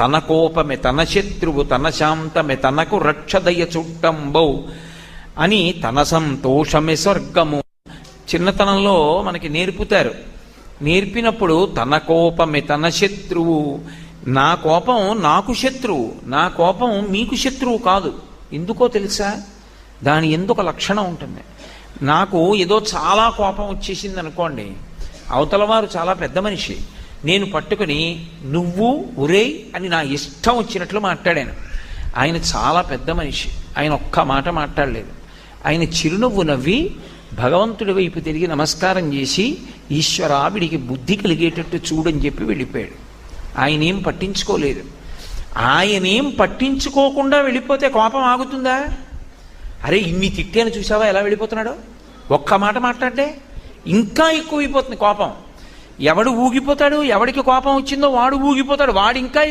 తన కోపమే తన శత్రువు తన శాంతమే తనకు రక్షదయ చుట్టంబౌ అని తన సంతోషమే స్వర్గము. చిన్నతనంలో మనకి నేర్పుతారు. నేర్పినప్పుడు తన కోపమే తన శత్రువు. నా కోపం నాకు శత్రువు నా కోపం మీకు శత్రువు కాదు. ఎందుకో తెలుసా? దాని ఎందుకు లక్షణం ఉంటుంది? నాకు ఏదో చాలా కోపం వచ్చేసింది అనుకోండి అవతల వారు చాలా పెద్ద మనిషి. నేను పట్టుకుని నువ్వు ఒరేయ్ అని నా ఇష్టం వచ్చినట్లు మాట్లాడాను. ఆయన చాలా పెద్ద మనిషి. ఆయన ఒక్క మాట మాట్లాడలేదు. ఆయన చిరునవ్వు నవ్వి భగవంతుడి వైపు తిరిగి నమస్కారం చేసి ఈశ్వరావిడికి బుద్ధి కలిగేటట్టు చూడని చెప్పి వెళ్ళిపోయాడు. ఆయన ఏం పట్టించుకోలేదు. ఆయనేం పట్టించుకోకుండా వెళ్ళిపోతే కోపం ఆగుతుందా? అరే ఇన్ని తిట్టాను చూసావా? ఎలా వెళ్ళిపోతున్నాడో? ఒక్క మాట మాట్లాడే ఇంకా ఎక్కువైపోతుంది కోపం. ఎవడు ఊగిపోతాడు ఎవడికి కోపం వచ్చిందో వాడు ఊగిపోతాడు. వాడు ఇంకా